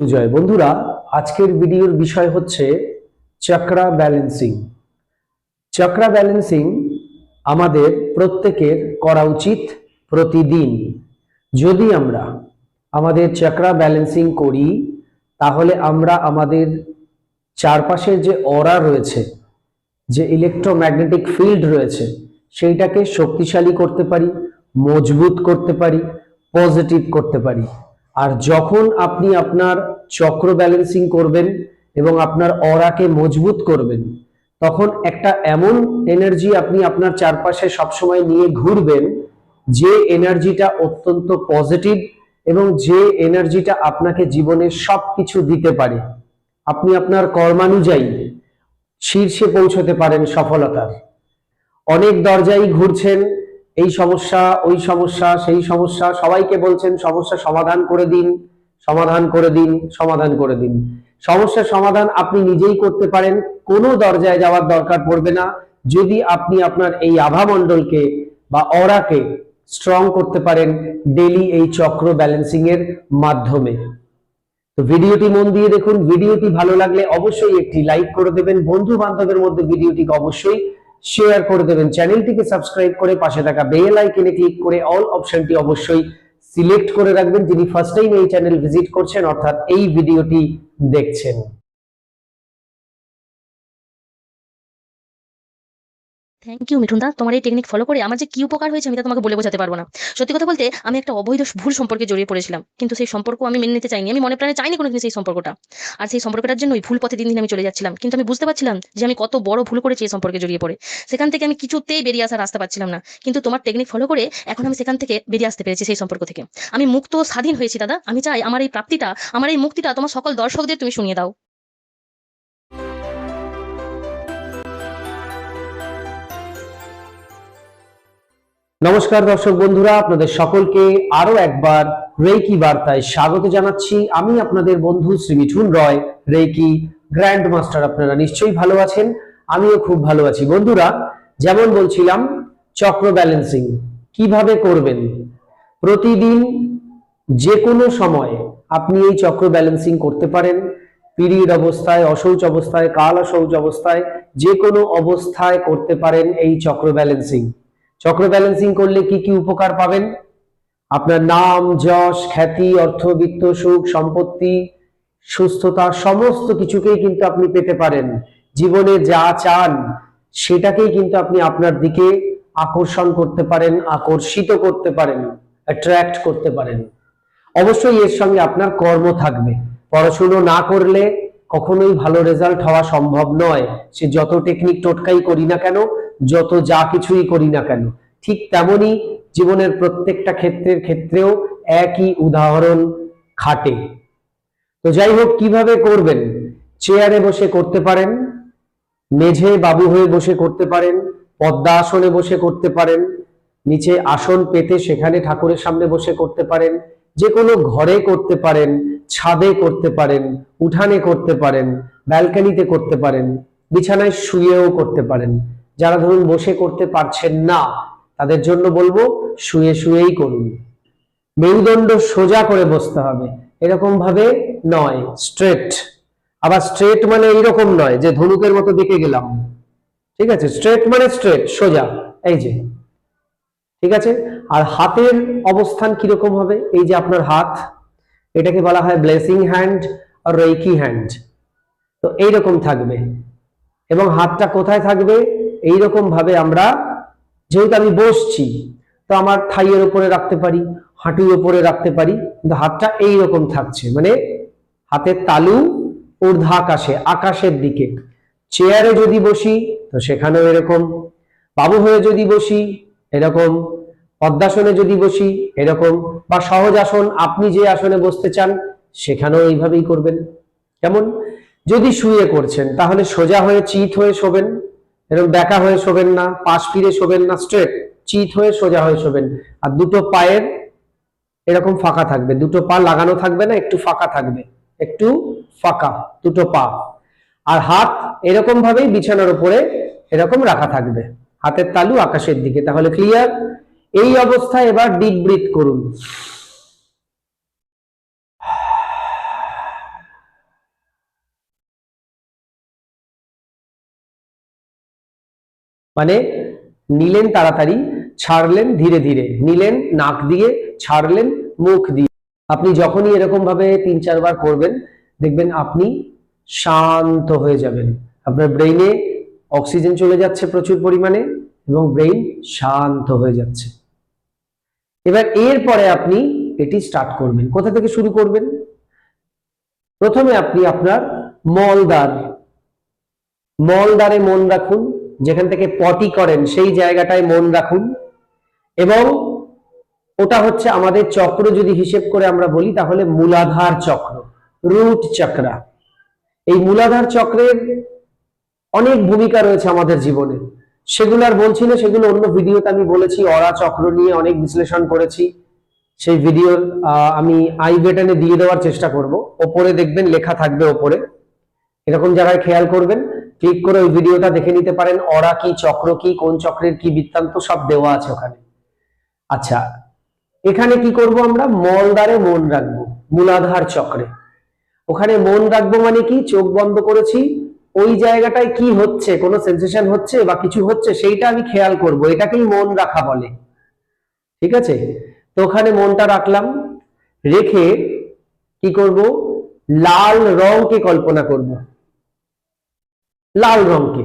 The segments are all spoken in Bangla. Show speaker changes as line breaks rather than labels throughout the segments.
জয় বন্ধুরা, আজকের ভিডিওর বিষয় হচ্ছে চক্রা ব্যালেন্সিং। চক্রা ব্যালেন্সিং আমাদের প্রত্যেকের করা উচিত প্রতিদিন। যদি আমরা আমাদের চক্রা ব্যালেন্সিং করি, তাহলে আমরা আমাদের চারপাশের যে অরা রয়েছে, যে ইলেকট্রোম্যাগনেটিক ফিল্ড রয়েছে, সেইটাকে শক্তিশালী করতে পারি, মজবুত করতে পারি, পজিটিভ করতে পারি। আর যখন আপনি আপনার চক্র ব্যালেন্সিং করবেন এবং আপনার অরাকে মজবুত করবেন, তখন একটা এমন এনার্জি আপনি আপনার চারপাশে সবসময় নিয়ে ঘুরবেন, যে এনার্জিটা অত্যন্ত পজিটিভ এবং যে এনার্জিটা আপনাকে জীবনের সবকিছু দিতে পারে। আপনি আপনার কর্মানুযায়ী শীর্ষে পৌঁছতে পারেন সফলতার। অনেক দরজাই ঘুরছেন এই সমস্যা, ওই সমস্যা, সেই সমস্যা, সবাইকে বলছেন সমস্যা সমাধান করে দিন, সমাধান করে দিন, সমাধান করে দিন। সমস্যার সমাধান আপনি নিজেই করতে পারেন, কোনো দরজায় যাওয়ার দরকার পড়বে না। যদি আপনি আপনার এই আভামণ্ডলকে বা অরাকে স্ট্রং করতে পারেন ডেলি এই চক্র ব্যালেন্সিং এর মাধ্যমে। তো ভিডিওটি মন দিয়ে দেখুন, ভিডিওটি ভালো লাগলে অবশ্যই একটি লাইক করে দেবেন। বন্ধু বান্ধবের মধ্যে ভিডিওটিকে অবশ্যই শেয়ার করে দেবেন। চ্যানেলটিকে সাবস্ক্রাইব করে পাশে থাকা বেল আইকনে ক্লিক করে অল অপশনটি অবশ্যই সিলেক্ট করে রাখবেন। যিনি ফার্স্ট টাইম এই চ্যানেল ভিজিট করছেন, অর্থাৎ এই ভিডিওটি দেখছেন।
থ্যাংক ইউ মিঠুন দা তোমার এই টেকনিক ফলো করে আমার যে কি উপকার হয়েছে আমি তা তোমাকে বলে বোঝাতে পারব না। সত্যি কথা বলতে, আমি একটা অবৈধ ভুল সম্পর্কে জড়িয়ে পড়েছিলাম। কিন্তু সেই সম্পর্ক আমি মেনে নিতে চাইনি। আমি মনে প্রাণে চাইনি কোনোদিন সেই সম্পর্কটা। আর সেই সম্পর্কটার জন্যই ভুল পথে দিন দিন আমি চলে যাচ্ছিলাম। কিন্তু আমি বুঝতে পারছিলাম যে আমি কত বড় ভুল করেছি এই সম্পর্কে জড়িয়ে পড়ে। সেখান থেকে আমি কিছুতেই বেরিয়ে আসার রাস্তা পাচ্ছিলাম না। কিন্তু তোমার টেকনিক ফলো করে এখন আমি সেখান থেকে বেরিয়ে আসতে পেরেছি সেই সম্পর্ক থেকে। আমি মুক্ত স্বাধীন হয়েছি, দাদা। আমি চাই আমার এই প্রাপ্তিটা, আমার এই মুক্তিটা তোমার সকল দর্শকদের তুমি শুনিয়ে দাও।
নমস্কার দর্শক বন্ধুরা, আপনাদের সকলকে আরও একবার রেকি বার্তায় স্বাগত জানাচ্ছি। আমি আপনাদের বন্ধু Shri Mithun Roy reiki grand master আপনারা নিশ্চয়ই ভালো আছেন, আমিও খুব ভালো আছি। বন্ধুরা, যেমন বলছিলাম, চক্র ব্যালেন্সিং কীভাবে করবেন? প্রতিদিন যে কোনো সময় আপনি এই চক্র ব্যালেন্সিং করতে পারেন। পিরিয়ড অবস্থায় অশৌচ অবস্থায়, কাল অশৌচ অবস্থায় যে কোনো অবস্থায় করতে পারেন এই চক্র ব্যালেন্সিং। চক্র ব্যালেন্সিং করলে কি কি উপকার পাবেন? আপনার নাম, যশ, খ্যাতি, অর্থবিত্ত, সুখ, সম্পত্তি, সুস্থতা, সমস্ত কিছুকেই কিন্তু আপনি পেতে পারেন। জীবনে যা চান, সেটাকেই কিন্তু আপনি আপনার দিকে আকর্ষণ করতে পারেন, আকর্ষিত করতে পারেন অ্যাট্রাক্ট করতে পারেন। অবশ্যই এর সঙ্গে আপনার কর্ম থাকবে। পড়াশুনো না করলে কখনোই ভালো রেজাল্ট হওয়া সম্ভব নয়। সে যত টেকনিক টোটকাই করি না কেন যত যা কিছুই করি না কেন, ঠিক তেমনি জীবনের প্রত্যেকটা ক্ষেত্রের ক্ষেত্রেও একই উদাহরণ খাটে। তো যাই হোক, কীভাবে করবেন? চেয়ারে বসে করতে পারেন, মেঝে বাবু হয়ে বসে করতে পারেন পদ্মা আসনে বসে করতে পারেন, নিচে আসন পেতে সেখানে ঠাকুরের সামনে বসে করতে পারেন যে কোনো ঘরে করতে পারেন, ছাদে করতে পারেন, উঠানে করতে পারেন, ব্যালকানিতে করতে পারেন, বিছানায় শুয়েও করতে পারেন। যারা ধরুন বসে করতে পারছেন না, তাদের জন্য বলব শুয়ে শুয়েই করুন। মেরুদণ্ড সোজা করে বসতে হবে। এরকম ভাবে নয় স্ট্রেট আবার স্ট্রেট মানে এইরকম নয় যে ধনুকের মতো দিকে গেলাম। ঠিক আছে? স্ট্রেট মানে স্ট্রেট সোজা। এই যে। ঠিক আছে? আর হাতের অবস্থান কীরকম হবে? এই যে আপনার হাত, এটাকে বলা হয় ব্লেসিং হ্যান্ড আর রেকি হ্যান্ড তো এইরকম থাকবে। এবং হাতটা কোথায় থাকবে? এইরকম ভাবে আমরা, যেহেতু আমি বসছি, তো আমার থাইয়ের উপরে রাখতে পারি, হাঁটুর উপরে রাখতে পারি, কিন্তু হাতটা এইরকম থাকছে। মানে হাতের তালু ঊর্ধ্ব আকাশে আকাশের দিকে। চেয়ারে যদি বসি, তো সেখানেও এরকম। বাবু হয়ে যদি বসি, এরকম। পদ্মাসনে যদি বসি, এরকম। বা সহজ আসন, আপনি যে আসনে বসতে চান, সেখানেও এইভাবেই করবেন। কেমন? যদি শুয়ে করছেন, তাহলে সোজা হয়ে চিত হয়ে শোবেন। এরকম বেঁকা হয়ে শোবেন না, পাশ ফিরে শোবেন না স্ট্রেট চিত হয়ে সোজা হয়ে শোবেন। আর দুটো পায়ের এরকম ফাঁকা থাকবে। দুটো পা লাগানো থাকবে না, একটু ফাঁকা থাকবে। একটু ফাঁকা, দুটো পা। আর হাত এরকম ভাবেই বিছানার উপরে এরকম রাখা থাকবে। হাতের তালু আকাশের দিকে। তাহলে ক্লিয়ার এই অবস্থায় এবার ডিপ ব্রিথ করুন। মানে নিলেন তাড়াতাড়ি, ছাড়লেন ধীরে ধীরে। নিলেন নাক দিয়ে, ছাড়লেন মুখ দিয়ে। আপনি যখনই এরকম ভাবে তিন চারবার করবেন, দেখবেন আপনি শান্ত হয়ে যাবেন। আপনার ব্রেইনে অক্সিজেন চলে যাচ্ছে প্রচুর পরিমাণে এবং ব্রেইন শান্ত হয়ে যাচ্ছে। এবার এরপরে আপনি এটি স্টার্ট করবেন। কোথা থেকে শুরু করবেন? প্রথমে আপনি আপনার মলদার মলদারে মন রাখুন। যেখান থেকে পটি করেন, সেই জায়গাটায় মন রাখুন। এবং ওটা হচ্ছে আমাদের চক্র যদি হিসেব করে আমরা বলি, তাহলে মূলাধার চক্র, রুট চক্রা। এই মূলাধার চক্রের অনেক ভূমিকা রয়েছে আমাদের জীবনে। সেগুলো আর বলছি না, সেগুলো অন্য ভিডিওতে আমি বলেছি, অরা চক্র নিয়ে অনেক বিশ্লেষণ করেছি। সেই ভিডিও আমি আই বেটনে দিয়ে দেওয়ার চেষ্টা করব। ওপরে দেখবেন লেখা থাকবে ওপরে। এরকম জায়গায় খেয়াল করবেন ক্লিক করে ওই ভিডিওটা দেখে নিতে পারেন, অরা কি, চক্র কি, কোন চক্রের কি বৃত্তান্ত, সব দেওয়া আছে ওখানে। আচ্ছা এখানে কি করব আমরা? মলদারে মন রাখব, মূলাধার চক্রে। ওখানে মন রাখব মানে কি? চোখ বন্ধ করেছি, ওই জায়গাটায় কি হচ্ছে, কোনো সেন্সেশন হচ্ছে বা কিছু হচ্ছে, সেইটা আমি খেয়াল করব, এটাকেই মন রাখা বলে। ঠিক আছে? তো ওখানে মনটা রাখলাম, রেখে কি করব? লাল রংকে কল্পনা করব। লাল রংকে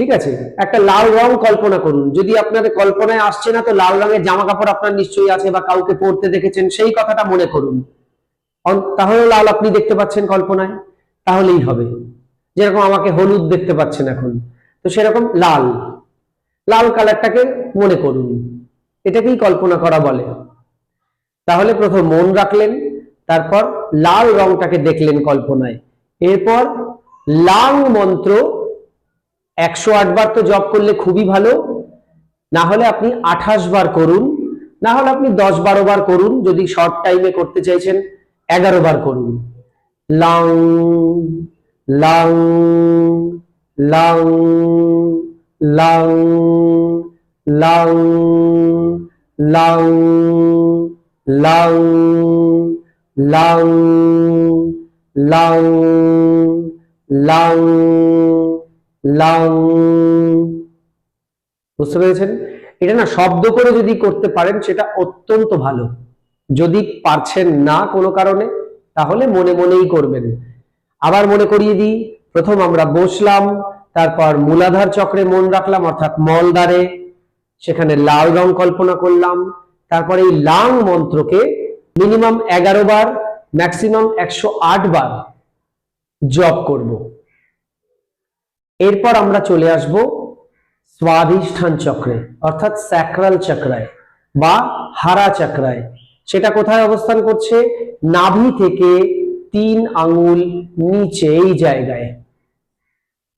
ঠিক আছে? একটা লাল রং কল্পনা করুন। যদি আপনাদের কল্পনায় আসছে না, তো লাল রঙের জামা কাপড় আপনার নিশ্চয়ই আছে বা কাউকে পরতে দেখেছেন, সেই কথাটা মনে করুন। তাহলে লাল আপনি দেখতে পাচ্ছেন কল্পনায়। তাহলেই হবে। যেরকম আমাকে হলুদ দেখতে পাচ্ছেন এখন। তো সেরকম লাল। লাল কালারটাকে মনে করুন। এটাকেই কল্পনা করা বলে। তাহলে প্রথম মন রাখলেন, তারপর লাল রংটাকে দেখলেন কল্পনায়। এরপর লাং মন্ত্র একশো বার তো জপ করলে খুবই ভালো। না হলে আপনি আঠাশ বার করুন, না হলে আপনি দশ বারো বার করুন, যদি শর্ট টাইমে করতে চাইছেন, এগারো বার করুন। লাং লাং লাং লাং লাং লাং লাং লাং লাং লাং লাং বুঝতে পেরেছেন? এটা না শব্দ করে যদি করতে পারেন, সেটা অত্যন্ত ভালো। যদি পারছেন না কোনো কারণে, তাহলে মনে মনেই করবেন। আবার মনে করিয়ে দিই, প্রথম আমরা বসলাম, তারপর মূলাধার চক্রে মন রাখলাম, অর্থাৎ মলদারে সেখানে লাল রং কল্পনা করলাম, তারপরে এই লাং মন্ত্রকে মিনিমাম এগারো বার, ম্যাক্সিমাম একশো আট বার জপ করব। এরপর আমরা চলে আসব স্বাধিষ্ঠান চক্রে, অর্থাৎ স্যাক্রাল চক্রায় বা হারা চক্রায় সেটা কোথায় অবস্থান করছে? নাভি থেকে তিন আঙুল নিচে, এই জায়গায়।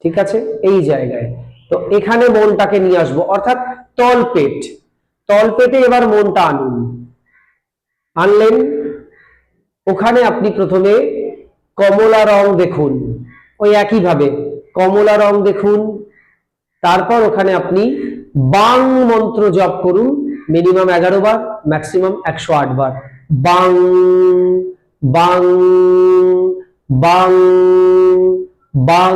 ঠিক আছে? এই জায়গায়। তো এখানে মনটাকে নিয়ে আসব, অর্থাৎ তলপেট তলপেটে এবার মনটা আনুন। আনলেন। ওখানে আপনি প্রথমে কমলা রং দেখুন। ওই একইভাবে কমলা রং দেখুন। তারপর ওখানে আপনি বাং মন্ত্র জপ করুন। মিনিমাম এগারো বার ম্যাক্সিমাম একশো আট বার। বাং বাং বাং বাং,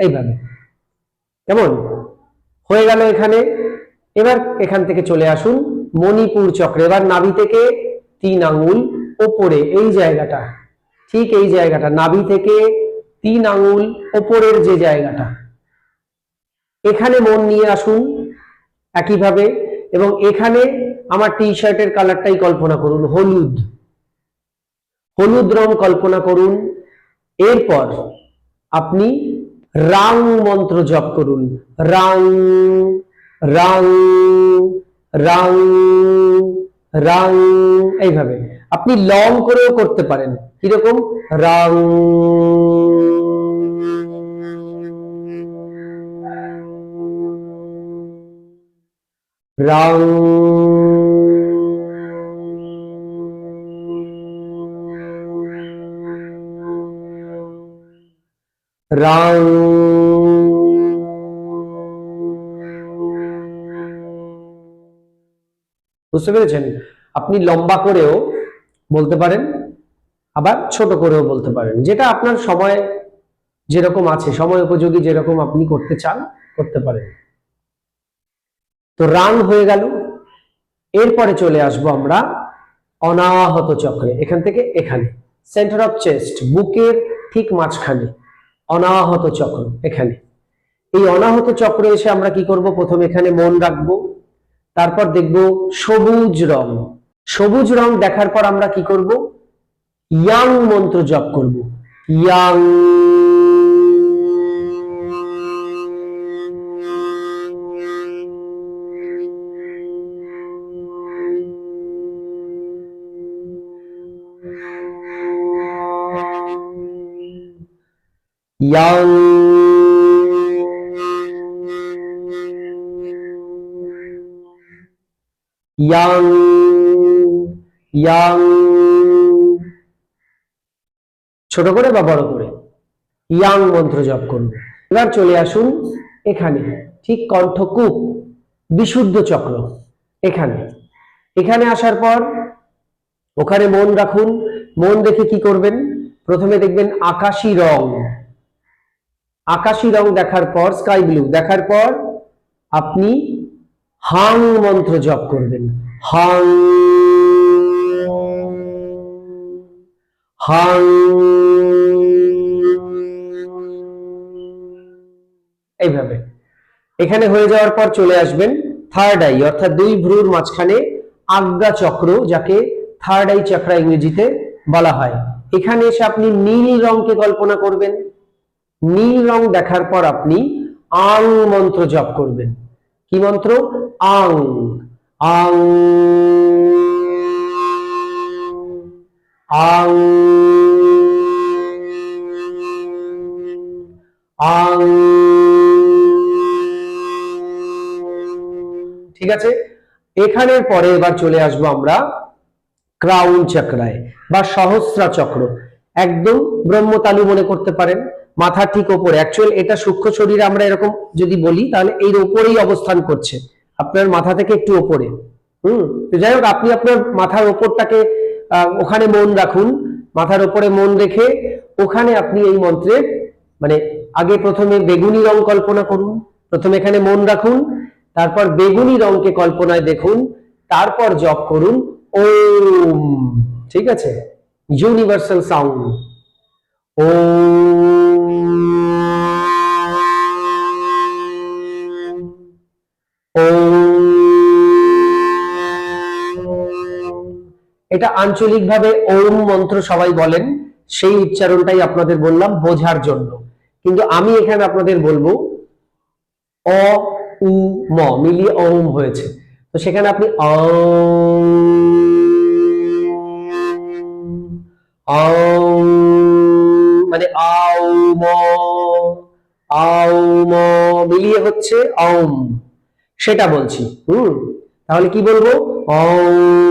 এইভাবে। কেমন? হয়ে গেল এখানে। এবার এখান থেকে চলে আসুন। মণিপুর চক্রে। এবার নাভি থেকে তিন আঙুল ওপরে, এই জায়গাটা। ঠিক এই জায়গাটা, নাভি থেকে তিন আঙুল ওপরের যে জায়গাটা। এখানে মন নিয়ে আসুন একইভাবে এবং এখানে আমার টি শার্টের কালারটাই কল্পনা করুন, হলুদ। হলুদ রং কল্পনা করুন, এরপর আপনি রাং মন্ত্র জপ করুন, রাং রাং রাং রাং, এইভাবে। আপনি লং করেও করতে পারেন। কীরকম? রাং। রাং। রাং। বুঝতে পেরেছেন? আপনি লম্বা করেও বলতে পারেন, আবার ছোট করেও বলতে পারেন। যেটা আপনার সময় যেরকম আছে, সময় উপযোগী যেরকম আপনি করতে চান, করতে পারেন। তো রান হয়ে গেল। এরপরে চলে আসব আমরা অনাহত চক্রে, এখান থেকে এখানে। সেন্টার অফ চেস্ট বুকের ঠিক মাঝখানে। অনাহত চক্র, এখানে। এই অনাহত চক্রে এসে আমরা কি করব? প্রথম এখানে মন রাখব, তারপর দেখব সবুজ রং। সবুজ রং দেখার পর আমরা কি করব? ইয়াং মন্ত্র জপ করব। ইয়াং ইয়াং ইয়াং ইয়াং। ছোট করে বা বড় করে? ইয়াং মন্ত্র জপ করুন। এবার চলে আসুন এখানে, ঠিক কণ্ঠকূপ, বিশুদ্ধ চক্র, এখানে। এখানে আসার পর ওখানে মন রাখুন। মন রেখে কি করবেন? প্রথমে দেখবেন আকাশি রং। আকাশি রং দেখার পর স্কাই ব্লু দেখার পর আপনি হাং মন্ত্র জপ করবেন। হাং। হাং। এইভাবে। এখানে হয়ে যাওয়ার পর চলে আসবেন থার্ড আই অর্থাৎ দুই ভ্রুর মাঝখানে আজ্ঞা চক্র, যাকে থার্ড আই চক্র ইংরেজিতে বলা হয়। এখানে এসে আপনি নীল রংকে কল্পনা করবেন। নীল রং দেখার পর আপনি আং মন্ত্র জপ করবেন। কি মন্ত্র? আং। আং। আং আং। ঠিক আছে? এখানের পরে এবার চলে আসব আমরা ক্রাউন চক্রায় বা সহস্রা চক্র। একদম ব্রহ্মতালু মনে করতে পারেন, মাথা ঠিক ওপরে। অ্যাকচুয়াল এটা সূক্ষ্ম শরীরে আমরা এরকম যদি বলি, তাহলে এর ওপরেই অবস্থান করছে। আপনার মাথা থেকে একটু ওপরে। হুম? তো যাই হোক, আপনি আপনার মাথার ওপরটাকে ওখানে মন রাখুন, মাথার ওপরে মন রেখে ওখানে আপনি এই মন্ত্রে মানে আগে প্রথমে বেগুনি রং কল্পনা করুন, প্রথমে এখানে মন রাখুন, তারপর বেগুনি রংকে কল্পনায় দেখুন, তারপর জপ করুন, ওম, ঠিক আছে? ইউনিভার্সাল সাউন্ড এটা আঞ্চলিকভাবে ওম মন্ত্র সবাই বলেন সেই উচ্চারণটাই আপনাদের বললাম বোঝার জন্য। কিন্তু আমি এখানে আপনাদের বলব অ উ ম মিলিয়ে ওম হয়েছে। তো সেখানে আপনি অম, অম, মানে ম ম মিলিয়ে হচ্ছে অম সেটা বলছি হুম? তাহলে কি বলব? ঠিক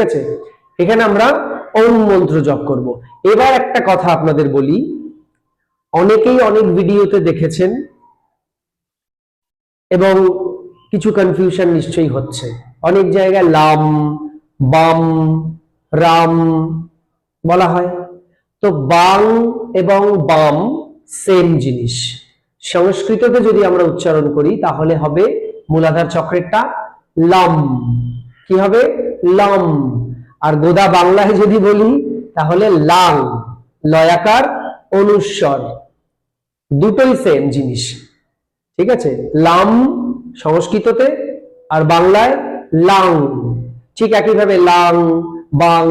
আছে? এখানে আমরা ওম মন্ত্র জপ করব। এবার একটা কথা আপনাদের বলি। অনেকেই অনেক ভিডিওতে দেখেছেন এবং কিছু কনফিউশন নিশ্চয়ই হচ্ছে। অনেক জায়গায় লাম, বাম, রাম বলা হয়। তো বাং এবং বাম সেম জিনিস। সংস্কৃততে যদি আমরা উচ্চারণ করি, তাহলে হবে মূলাধার চক্রেরটা লাম। কি হবে? লাম। আর গোদা বাংলায় যদি বলি, তাহলে লাং লয়াকার, অনুস্বর। দুটোই সেম জিনিস। ঠিক আছে? লাম সংস্কৃততে আর বাংলায় লাং। ঠিক একইভাবে লাং, বাং,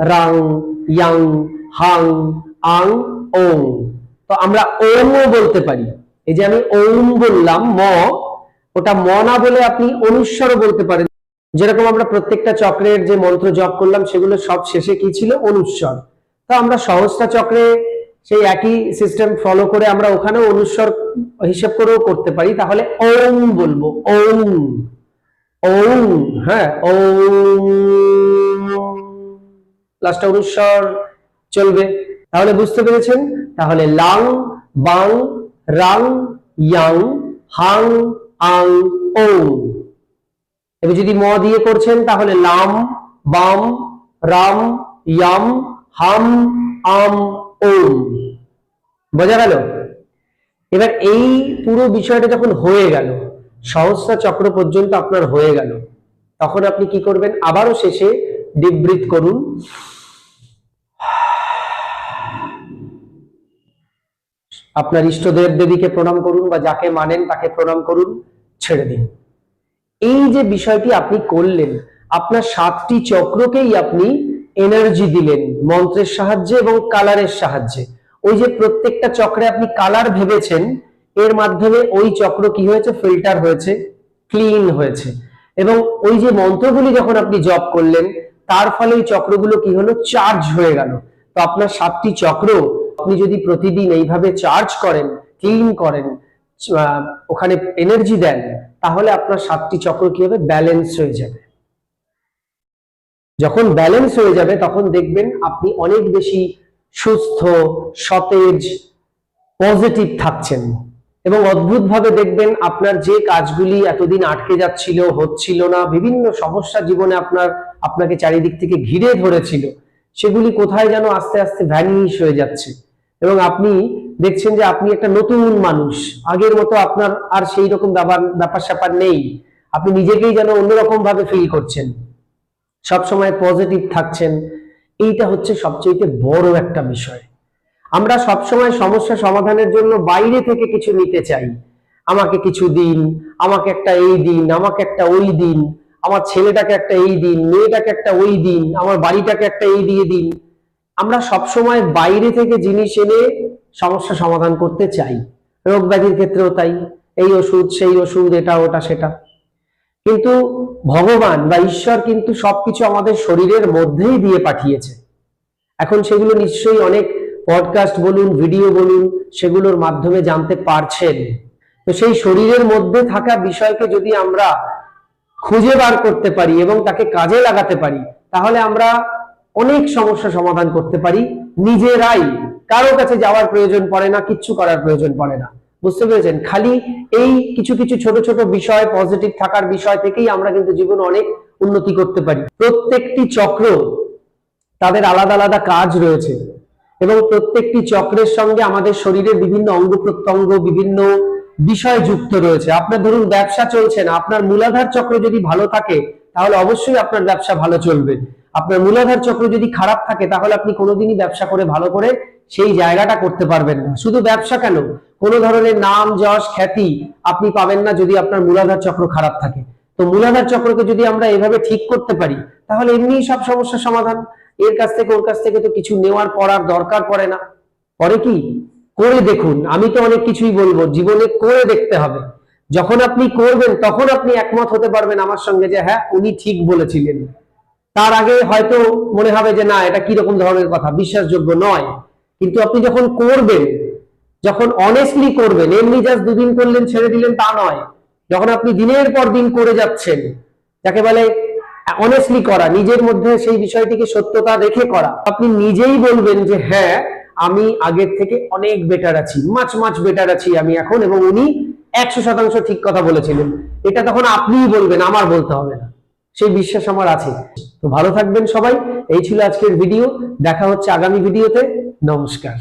রাং, ইয়াং, হাং, আং, ওং। তো আমরা ওমও বলতে পারি। এই যে আমি ওম বললাম, ম, ওটা ম না বলে আপনি অনুস্বরও বলতে পারেন। যেরকম আমরা প্রত্যেকটা চক্রের যে মন্ত্র জপ করলাম, সেগুলো সব শেষে কি ছিল? অনুস্বর তো আমরা সহস্তা চক্রে সেই একই সিস্টেম ফলো করে আমরা ওখানে অনুস্বর হিসেব করেও করতে পারি। তাহলে ওম বলব। ওম। ওম। হ্যাঁ ওম। লাস্টটা অনুস্বর চলবে। তাহলে বুঝতে পেরেছেন? তাহলে লাং, বাং, রাং, ইয়াং, হাং, আং ওং এবার যদি ম দিয়ে করছেন, তাহলে লাম, বাম, রাম, ইয়াম, হাম, আম, ওম। বোঝা গেল? এবার এই পুরো বিষয়টা যখন হয়ে গেল, সহস্রা চক্র পর্যন্ত আপনার হয়ে গেল, তখন আপনি কি করবেন? আবারও শেষে ডিপ ব্রিথ করুন। আপনার ইষ্টদেব দেবীকে প্রণাম করুন বা যাকে মানেন তাকে প্রণাম করুন, ছেড়ে দিন। এই যে বিষয়টি আপনি করলেন, আপনার সাতটি চক্রকেই আপনি এনার্জি দিলেন, মন্ত্রের সাহায্যে এবং কালারের সাহায্যে। ওই যে প্রত্যেকটা চক্রে আপনি কালার ভেবেছেন, এর মাধ্যমে ওই চক্র কি হয়েছে? ফিল্টার হয়েছে ক্লিন হয়েছে। এবং ওই যে মন্ত্রগুলি যখন আপনি জপ করলেন, তার ফলে ওই চক্রগুলো কি হলো? চার্জ হয়ে গেল। তো আপনার সাতটি চক্র, আপনি যদি প্রতিদিন এইভাবে চার্জ করেন ক্লিন করেন ওখানে এনার্জি দেন, তাহলে আপনার সাতটি চক্র কি হবে? ব্যালেন্স হয়ে যাবে। যখন ব্যালেন্স হয়ে যাবে, তখন দেখবেন আপনি অনেক বেশি সুস্থ, সতেজ পজিটিভ থাকছেন। এবং অদ্ভুতভাবে দেখবেন আপনার যে কাজগুলি এতদিন আটকে যাচ্ছিল, হচ্ছিল না, বিভিন্ন সমস্যা জীবনে আপনার, আপনাকে চারিদিক থেকে ঘিরে ধরেছিল, সেগুলি কোথায় যেন আস্তে আস্তে ভ্যানিশ হয়ে যাচ্ছে। এবং আপনি দেখছেন যে আপনি একটা নতুন মানুষ। আগের মতো আপনার আর সেই রকম ব্যাপার স্যাপার নেই। আপনি নিজেকেই যেন অন্যরকম ভাবে ফিল করছেন। সবসময় পজিটিভ থাকছেন। এইটা হচ্ছে সবচেয়ে বড় একটা বিষয়। আমরা সবসময় সমস্যা সমাধানের জন্য বাইরে থেকে কিছু নিতে চাই। আমাকে কিছু দিন, আমাকে একটা এই দিন, আমাকে একটা ওই দিন, আমার ছেলেটাকে একটা এই দিন, মেয়েটাকে একটা ওই দিন, আমার বাড়িটাকে একটা এই দিয়ে দিন। আমরা সবসময় বাইরে থেকে জিনিস এনে সমস্যা সমাধান করতে চাই। রোগ ব্যাধির ক্ষেত্রেও তাই। এই ওষুধ, সেই ওষুধ, এটা, ওটা, সেটা। কিন্তু ভগবান বা ঈশ্বর কিন্তু সবকিছু আমাদের শরীরের মধ্যেই দিয়ে পাঠিয়েছে। এখন সেগুলো নিশ্চয়ই অনেক পডকাস্ট বলুন ভিডিও বলুন, সেগুলোর মাধ্যমে জানতে পারছেন। তো সেই শরীরের মধ্যে থাকা বিষয়কে যদি আমরা খুঁজে বার করতে পারি এবং তাকে কাজে লাগাতে পারি, তাহলে আমরা অনেক সমস্যা সমাধান করতে পারি নিজেরাই। কারও কাছে যাওয়ার প্রয়োজন পড়ে না, কিচ্ছু করার প্রয়োজন পড়ে না। বুঝতে পেরেছেন? খালি এই কিছু কিছু ছোট ছোট বিষয় পজিটিভ থাকার বিষয় থেকেই আমরা কিন্তু জীবনে অনেক উন্নতি করতে পারি। প্রত্যেকটি চক্র, তাদের আলাদা আলাদা কাজ রয়েছে এবং প্রত্যেকটি চক্রের সঙ্গে আমাদের শরীরের বিভিন্ন অঙ্গ প্রত্যঙ্গ, বিভিন্ন বিষয় যুক্ত রয়েছে। আপনার ধরুন, ব্যবসা চলছে না, আপনার মূলাধার চক্র যদি ভালো থাকে, তাহলে অবশ্যই আপনার ব্যবসা ভালো চলবে। আপনার মূলাধার চক্র যদি খারাপ থাকে, তাহলে আপনি কোনোদিনই ব্যবসা করে ভালো করে সেই জায়গাটা করতে পারবেন না। শুধু ব্যবসা কেন? কোনো ধরনের নাম, যশ, খ্যাতি আপনি পাবেন না যদি আপনার মূলাধার চক্র খারাপ থাকে। তো মূলাধার চক্রকে যদি আমরা এভাবে ঠিক করতে পারি, তাহলে এমনিই সব সমস্যার সমাধান। এর কাছ থেকে, ওর কাছ থেকে তো কিছু নেওয়ার পড়ার দরকার পড়ে না। পরে কি? করে দেখুন। আমি তো অনেক কিছুই বলব। জীবনে করে দেখতে হবে। যখন আপনি করবেন, তখন আপনি একমত হতে পারবেন আমার সঙ্গে যে হ্যাঁ উনি ঠিক বলেছিলেন। তার আগে হয়তো মনে হবে যে না, এটা কীরকম ধরনের কথা? বিশ্বাসযোগ্য নয়। কিন্তু আপনি যখন করবেন, যখন অনেস্টলি করবেন, এমনি জাস্ট দুদিন করলেন, ছেড়ে দিলেন, তা নয়। যখন আপনি দিনের পর দিন করে যাচ্ছেন, যাকে বলে অনেস্টলি করা, নিজের মধ্যে সেই বিষয়টিকে সত্যতা রেখে করা, আপনি নিজেই বলবেন যে হ্যাঁ আমি আগের থেকে অনেক বেটার আছি মাছ মাছ বেটার আছি আমি এখন এবং উনি একশো শতাংশ ঠিক কথা বলেছিলেন। এটা তখন আপনিই বলবেন, আমার বলতে হবে না। সেই বিশ্বাস আমার আছে। তো ভালো থাকবেন সবাই। এই ছিল আজকের ভিডিও দেখা হচ্ছে আগামী ভিডিওতে নমস্কার।